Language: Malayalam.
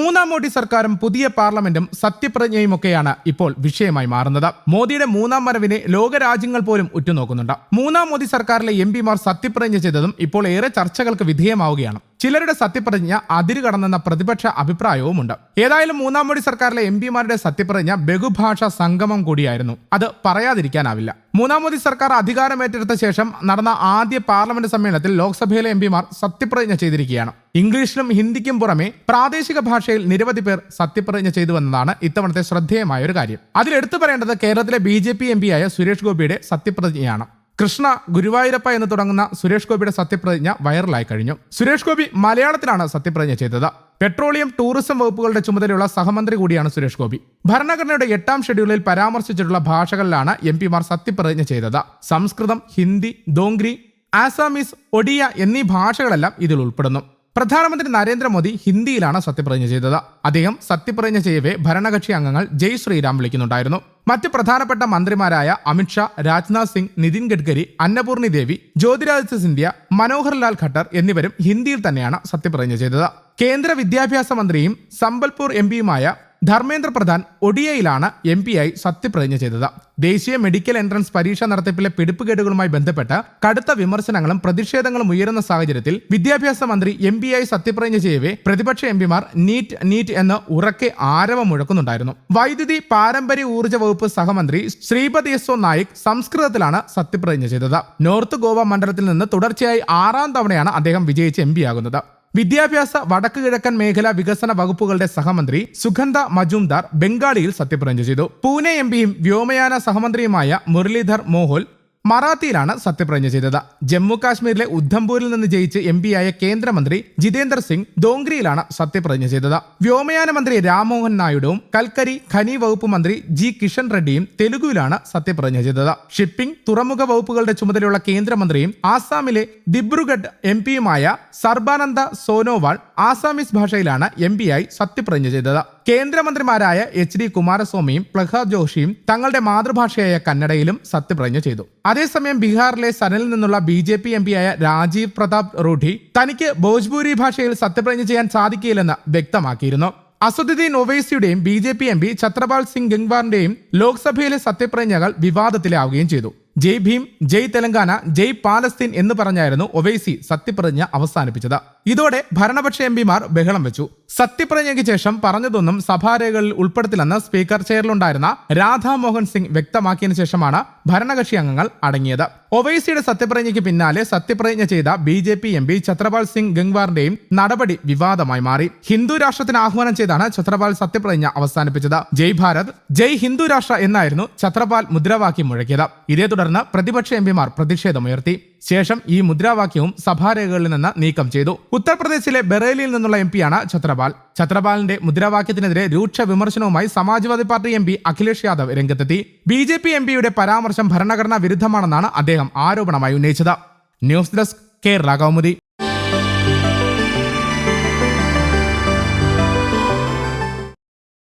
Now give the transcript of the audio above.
മൂന്നാം മോദി സർക്കാരും പുതിയ പാർലമെന്റും സത്യപ്രതിജ്ഞയുമൊക്കെയാണ് ഇപ്പോൾ വിഷയമായി മാറുന്നത്. മോദിയുടെ മൂന്നാം വരവിനെ ലോകരാജ്യങ്ങൾ പോലും ഉറ്റുനോക്കുന്നുണ്ട്. മൂന്നാം മോദി സർക്കാരിലെ എം പിമാർ ചെയ്തതും ഇപ്പോൾ ഏറെ ചർച്ചകൾക്ക് വിധേയമാവുകയാണ്. ചിലരുടെ സത്യപ്രതിജ്ഞ അതിര് കടന്നെന്ന പ്രതിപക്ഷ അഭിപ്രായവുമുണ്ട്. ഏതായാലും മൂന്നാം മോഡി സർക്കാരിലെ എം പിമാരുടെ സത്യപ്രതിജ്ഞ ബഹുഭാഷ സംഗമം കൂടിയായിരുന്നു. അത് പറയാതിരിക്കാനാവില്ല. മൂന്നാം മോദി സർക്കാർ അധികാരമേറ്റെടുത്ത ശേഷം നടന്ന ആദ്യ പാർലമെന്റ് സമ്മേളനത്തിൽ ലോക്സഭയിലെ എം പിമാർ സത്യപ്രതിജ്ഞ ചെയ്തിരിക്കുകയാണ്. ഇംഗ്ലീഷിലും ഹിന്ദിക്കും പുറമെ പ്രാദേശിക ഭാഷയിൽ നിരവധി പേർ സത്യപ്രതിജ്ഞ ചെയ്തുവെന്നതാണ് ഇത്തവണത്തെ ശ്രദ്ധേയമായ ഒരു കാര്യം. അതിൽ എടുത്തു പറയേണ്ടത് കേരളത്തിലെ ബി ജെ പി എം പിയായ സുരേഷ് ഗോപിയുടെ സത്യപ്രതിജ്ഞയാണ്. കൃഷ്ണ ഗുരുവായൂരപ്പ എന്ന് തുടങ്ങുന്ന സുരേഷ് ഗോപിയുടെ സത്യപ്രതിജ്ഞ വൈറലായി കഴിഞ്ഞു. സുരേഷ് ഗോപി മലയാളത്തിലാണ് സത്യപ്രതിജ്ഞ ചെയ്തത്. പെട്രോളിയം ടൂറിസം വകുപ്പുകളുടെ ചുമതലയുള്ള സഹമന്ത്രി കൂടിയാണ് സുരേഷ് ഗോപി. ഭരണഘടനയുടെ എട്ടാം ഷെഡ്യൂളിൽ പരാമർശിച്ചിട്ടുള്ള ഭാഷകളിലാണ് എം പിമാർ സത്യപ്രതിജ്ഞ ചെയ്തത്. സംസ്കൃതം ഹിന്ദി ദോങ്ക്രി ആസാമീസ് ഒഡിയ എന്നീ ഭാഷകളെല്ലാം ഇതിൽ ഉൾപ്പെടുന്നു. പ്രധാനമന്ത്രി നരേന്ദ്രമോദി ഹിന്ദിയിലാണ് സത്യപ്രതിജ്ഞ ചെയ്തത്. അദ്ദേഹം സത്യപ്രതിജ്ഞ ചെയ്യവേ ഭരണകക്ഷി അംഗങ്ങൾ ജയ് ശ്രീരാം വിളിക്കുന്നുണ്ടായിരുന്നു. മറ്റ് പ്രധാനപ്പെട്ട മന്ത്രിമാരായ അമിത്ഷാ രാജ്നാഥ് സിംഗ് നിതിൻ ഗഡ്കരി അന്നപൂർണി ദേവി ജ്യോതിരാദിത്യ സിന്ധ്യ മനോഹർലാൽ ഖട്ടർ എന്നിവരും ഹിന്ദിയിൽ തന്നെയാണ് സത്യപ്രതിജ്ഞ ചെയ്തത്. കേന്ദ്ര വിദ്യാഭ്യാസ മന്ത്രിയും സമ്പൽപൂർ എം പിയുമായ ധർമ്മേന്ദ്ര പ്രധാൻ ഒഡിയയിലാണ് എം ആയി സത്യപ്രതിജ്ഞ ചെയ്തത്. ദേശീയ മെഡിക്കൽ എൻട്രൻസ് പരീക്ഷ നടത്തിപ്പിലെ പിടിപ്പുകേടുകളുമായി ബന്ധപ്പെട്ട് കടുത്ത വിമർശനങ്ങളും പ്രതിഷേധങ്ങളും ഉയരുന്ന സാഹചര്യത്തിൽ വിദ്യാഭ്യാസ മന്ത്രി എം ആയി സത്യപ്രതിജ്ഞ ചെയ്യവേ പ്രതിപക്ഷ എം പിമാർ നീറ്റ് നീറ്റ് എന്ന് ഉറക്കെ ആരവം മുഴക്കുന്നുണ്ടായിരുന്നു. വൈദ്യുതി പാരമ്പര്യ ഊർജ വകുപ്പ് സഹമന്ത്രി ശ്രീപതി ഒ നായിക് സംസ്കൃതത്തിലാണ് സത്യപ്രതിജ്ഞ ചെയ്തത്. നോർത്ത് ഗോവ മണ്ഡലത്തിൽ നിന്ന് തുടർച്ചയായി ആറാം തവണയാണ് അദ്ദേഹം വിജയിച്ച് എം ആകുന്നത്. വിദ്യാഭ്യാസ വടക്ക് കിഴക്കൻ മേഖല വികസന വകുപ്പുകളുടെ സഹമന്ത്രി സുഗന്ധ മജുംദാർ ബംഗാളിയിൽ സത്യപ്രതിജ്ഞ ചെയ്തു. പൂനെ എം പിയും വ്യോമയാന സഹമന്ത്രിയുമായ മുരളീധർ മോഹോൽ മറാത്തിയിലാണ് സത്യപ്രതിജ്ഞ ചെയ്തത്. ജമ്മു കാശ്മീരിലെ ഉദ്ധംപൂരിൽ നിന്ന് ജയിച്ച് എം പിയായ കേന്ദ്രമന്ത്രി ജിതേന്ദർ സിംഗ് ദോങ്ഗ്രിയിലാണ് സത്യപ്രതിജ്ഞ ചെയ്തത്. വ്യോമയാന മന്ത്രി രാംമോഹൻ നായിഡുവും കൽക്കരി ഖനി വകുപ്പ് മന്ത്രി ജി കിഷൻ റെഡ്ഡിയും തെലുഗുവിലാണ് സത്യപ്രതിജ്ഞ ചെയ്തത്. ഷിപ്പിംഗ് തുറമുഖ വകുപ്പുകളുടെ ചുമതലയുള്ള കേന്ദ്രമന്ത്രിയും ആസാമിലെ ദിബ്രുഗഡ് എം പിയുമായ സർബാനന്ദ സോനോവാൾ ആസാമീസ് ഭാഷയിലാണ് എം പിയായി സത്യപ്രതിജ്ഞ ചെയ്തത്. കേന്ദ്രമന്ത്രിമാരായ എച്ച് ഡി കുമാരസ്വാമിയും പ്രഹ്ലാദ് ജോഷിയും തങ്ങളുടെ മാതൃഭാഷയായ കന്നഡയിലും സത്യപ്രതിജ്ഞ ചെയ്തു. അതേസമയം ബീഹാറിലെ സനലിൽ നിന്നുള്ള ബി ജെ പി എം പിയായ രാജീവ് പ്രതാപ് റൂഢി തനിക്ക് ഭോജ്പൂരി ഭാഷയിൽ സത്യപ്രതിജ്ഞ ചെയ്യാൻ സാധിക്കില്ലെന്ന് വ്യക്തമാക്കിയിരുന്നു. Asaduddin ഒവൈസിയുടെയും B J P M P Chhatrapal Singh ഗംഗ്വാറിന്റെയും ലോക്സഭയിലെ സത്യപ്രതിജ്ഞകൾ വിവാദത്തിലാവുകയും ചെയ്തു. ജയ് ഭീം ജയ് തെലങ്കാന ജയ് പാലസ്തീൻ എന്ന് പറഞ്ഞായിരുന്നു ഒവൈസി സത്യപ്രതിജ്ഞ അവസാനിപ്പിച്ചത്. ഇതോടെ ഭരണപക്ഷ എം പിമാർ ബഹളം വെച്ചു. സത്യപ്രതിജ്ഞയ്ക്ക് ശേഷം പറഞ്ഞതൊന്നും സഭാരേഖകളിൽ ഉൾപ്പെടുത്തില്ലെന്ന് സ്പീക്കർ ചെയറിലുണ്ടായിരുന്ന രാധാമോഹൻ സിംഗ് വ്യക്തമാക്കിയതിനു ശേഷമാണ് ഭരണകക്ഷി അംഗങ്ങൾ അടങ്ങിയത്. ഒവൈസിയുടെ സത്യപ്രതിജ്ഞയ്ക്ക് പിന്നാലെ സത്യപ്രതിജ്ഞ ചെയ്ത B J P M P Chhatrapal Singh ഗംഗ്വാറിന്റെയും നടപടി വിവാദമായി മാറി. ഹിന്ദു രാഷ്ട്രത്തിന് ആഹ്വാനം ചെയ്താണ് ഛത്രപാൽ സത്യപ്രതിജ്ഞ അവസാനിപ്പിച്ചത്. ജയ് ഭാരത് ജയ് ഹിന്ദു രാഷ്ട്ര എന്നായിരുന്നു ഛത്രപാൽ മുദ്രാവാക്യം മുഴക്കിയത്. ഇതേ തുടർന്ന് പ്രതിപക്ഷ എം പിമാർ പ്രതിഷേധമുയർത്തി. ശേഷം ഈ മുദ്രാവാക്യവും സഭാരേഖകളിൽ നിന്ന് നീക്കം ചെയ്തു. ഉത്തർപ്രദേശിലെ ബറേലിയിൽ നിന്നുള്ള എം പിയാണ് ഛത്രപാൽ. ഛത്രപാലിന്റെ മുദ്രാവാക്യത്തിനെതിരെ രൂക്ഷ വിമർശനവുമായി Samajwadi party M P Akhilesh Yadav രംഗത്തെത്തി. ബി ജെ പി എം പിയുടെ പരാമർശം ഭരണഘടനാ വിരുദ്ധമാണെന്നാണ് അദ്ദേഹം ആരോപണമായി ഉന്നയിച്ചത്. News desk Kerala Kaumudi.